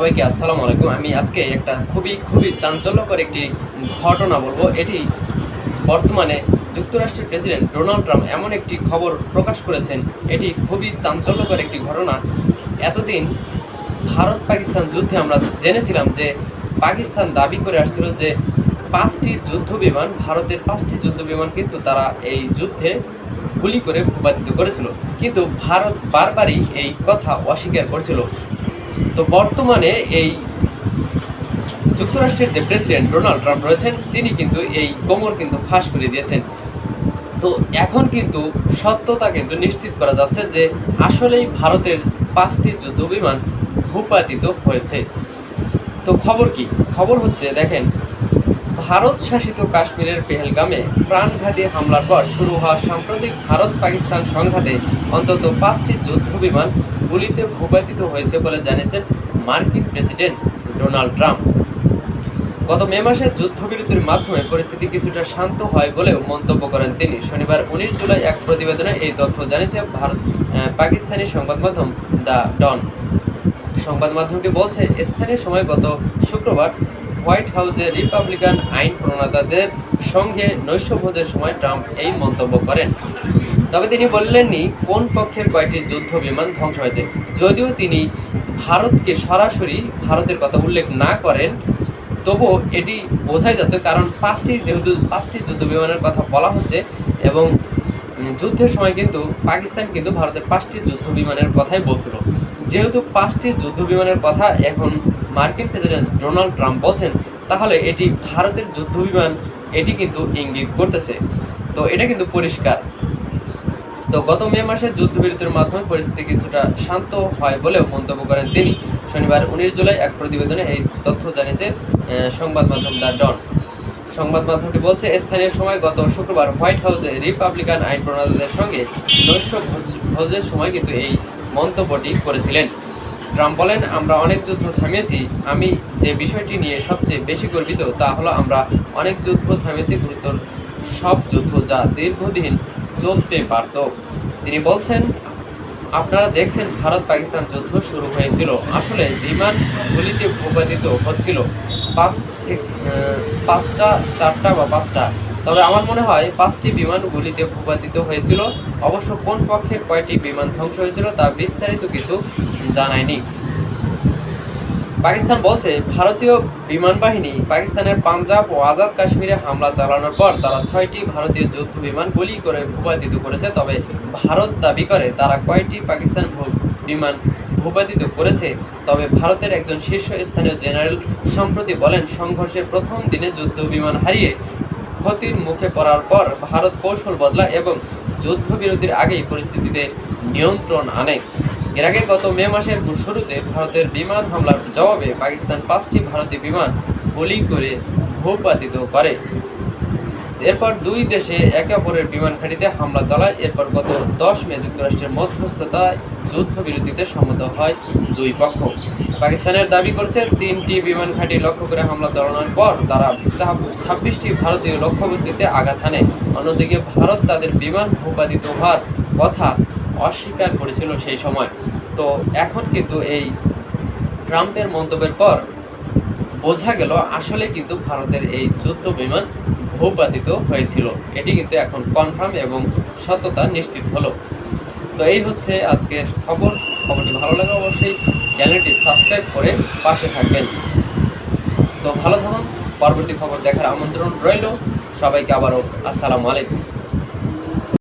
সবাইকে আসসালামু আলাইকুম। আমি আজকে একটা খুবই খুবই চাঞ্চল্যকর একটি ঘটনা বলব। এটি বর্তমানে যুক্তরাষ্ট্রের প্রেসিডেন্ট ডোনাল্ড ট্রাম্প এমন একটি খবর প্রকাশ করেছেন। এটি খুবই চাঞ্চল্যকর একটি ঘটনা। এতদিন ভারত পাকিস্তান যুদ্ধে আমরা জেনেছিলাম যে পাকিস্তান দাবি করে আসছিল যে পাঁচটি যুদ্ধ বিমান ভারতের পাঁচটি যুদ্ধ বিমান কিন্তু তারা এই যুদ্ধে গুলি করে ভূপাতিত করেছিল। কিন্তু ভারত বারবারই এই কথা অস্বীকার করেছিল। তো বর্তমানে এই যুক্তরাষ্ট্রের যে প্রেসিডেন্ট ডোনাল্ড ট্রাম্প রয়েছেন, তিনি কিন্তু এই কোমর কিন্তু ফাঁস করে দিয়েছেন। তো এখন কিন্তু সত্যতা কিন্তু নিশ্চিত করা যাচ্ছে যে আসলেই ভারতের পাঁচটি যুদ্ধ বিমান ভূপাতিত হয়েছে। তো খবর কি? খবর হচ্ছে, দেখেন ভারত শাসিত কাশ্মীরের পেহেলগামে প্রাণঘাতী হামলার পর শুরু হওয়া সাম্প্রতিক ভারত পাকিস্তান সংঘাতে অন্তত পাঁচটি যুদ্ধ বিমান গুলিতে ভূপাতিত হয়েছে বলে জানিয়েছেন মার্কিন প্রেসিডেন্ট ডোনাল্ড ট্রাম্প। গত মে মাসে যুদ্ধবিরতির মাধ্যমে পরিস্থিতি কিছুটা শান্ত হয় বলেও মন্তব্য করেন তিনি। শনিবার উনিশ জুলাই এক প্রতিবেদনে এই তথ্য জানিয়েছে ভারত পাকিস্তানি সংবাদ মাধ্যম দ্য ডন। সংবাদ মাধ্যমটি বলছে, স্থানীয় সময় গত শুক্রবার হোয়াইট হাউসে রিপাবলিকান আইন প্রণেতাদের সঙ্গে নৈশভোজের সময় ট্রাম্প এই মন্তব্য করেন। তবে তিনি বললেননি, কোন পক্ষের কয়েকটি যুদ্ধ বিমান ধ্বংস হয়েছে। যদিও তিনি ভারতকে সরাসরি ভারতের কথা উল্লেখ না করেন, তবুও এটি বোঝাই যাচ্ছে কারণ পাঁচটি যেহেতু পাঁচটি যুদ্ধ বিমানের কথা বলা হচ্ছে এবং যুদ্ধের সময় কিন্তু পাকিস্তান কিন্তু ভারতের পাঁচটি যুদ্ধ বিমানের কথাই বলছিল। যেহেতু পাঁচটি যুদ্ধ বিমানের কথা এখন মার্কিন প্রেসিডেন্ট ডোনাল্ড ট্রাম্প বলছেন, তাহলে এটি ভারতের যুদ্ধ বিমান, এটি কিন্তু ইঙ্গিত করতেছে। তো এটা কিন্তু পরিষ্কার। তো গত মে মাসে যুদ্ধবিরতির মাধ্যমে পরিস্থিতি কিছুটা শান্ত হয় বলেও মন্তব্য করেন তিনি। শনিবার উনিশ জুলাই এক প্রতিবেদনে এই তথ্য জানিয়েছে সংবাদ মাধ্যম দ্য ডন। সংবাদ মাধ্যমটি বলছে, স্থানীয় সময় গত শুক্রবার হোয়াইট হাউসে রিপাবলিকান আইন প্রণেতাদের সঙ্গে নৈশ ভোজ- ভোজের সময় কিন্তু এই মন্তব্যটি করেছিলেন। ট্রাম্প বলেন, আমরা অনেক যুদ্ধ থামিয়েছি। আমি যে বিষয়টি নিয়ে সবচেয়ে বেশি গর্বিত তা হলো আমরা অনেক যুদ্ধ থামিয়েছি, গুরুতর সব যুদ্ধ যা দীর্ঘদিন চলতে পারত। তিনি বলছেন, আপনারা দেখছেন ভারত পাকিস্তান যুদ্ধ শুরু হয়েছিল। আসলে বিমান গুলিতে ভূপাতিত হচ্ছিল পাঁচ পাঁচটা, চারটা বা পাঁচটা। তবে আমার মনে হয় পাঁচটি বিমান গুলিতে ভূপাতিত হয়েছিল। অবশ্য কোন পক্ষের কয়টি বিমান ধ্বংস হয়েছিল তা বিস্তারিত কিছু জানায়নি। পাকিস্তান বলছে, ভারতীয় বিমান বাহিনী পাকিস্তানের পাঞ্জাব ও আজাদ কাশ্মীরে হামলা চালানোর পর তারা ছয়টি ভারতীয় যুদ্ধ বিমান গুলি করে ভূপাতিত করেছে। তবে ভারত দাবি করে, তারা কয়টি পাকিস্তান বিমান ভূপাতিত করেছে? তবে ভারতের একজন শীর্ষস্থানীয় জেনারেল সম্প্রতি বলেন সংঘর্ষের প্রথম দিনে যুদ্ধ বিমান হারিয়ে ক্ষতির মুখে পড়ার পর ভারত কৌশল বদলায় এবং যুদ্ধবিরতির আগেই পরিস্থিতিতে নিয়ন্ত্রণ আনে। এর আগে গত মে মাসের শুরুতে ভারতের বিমান হামলার জবাবে পাকিস্তান পাঁচটি ভারতীয় বিমান গুলি করে ভূপাতিত করে। এরপর দুই দেশে একে অপরের বিমান ঘাঁটিতে হামলা চালায়। এরপর গত দশ মে যুক্তরাষ্ট্রের মধ্যস্থতায় যুদ্ধবিরতিতে সম্মত হয় দুই পক্ষ। পাকিস্তানের দাবি করছে, তিনটি বিমান ঘাঁটি লক্ষ্য করে হামলা চালানোর পর তারা ছাব্বিশটি ভারতীয় লক্ষ্যবস্তুতে আঘাত হানে। অন্যদিকে ভারত তাদের বিমান ভূপাতিত হওয়ার কথা অস্বীকার করেছিল সেই সময়। তো এখন কিন্তু এই ট্রাম্পের মন্তব্যের পর বোঝা গেল আসলে কিন্তু ভারতের এই যুদ্ধ বিমান ভূপাতিত হয়েছিল। এটি কিন্তু এখন কনফার্ম এবং সত্যতা নিশ্চিত হলো। তো এই হচ্ছে আজকের খবর। খবরটি ভালো লাগে অবশ্যই চ্যানেলটি সাবস্ক্রাইব করে পাশে থাকবেন। তো ভালো থাকুন। পরবর্তী খবর দেখার আমন্ত্রণ রইল। সবাইকে আবারও আসসালামু আলাইকুম।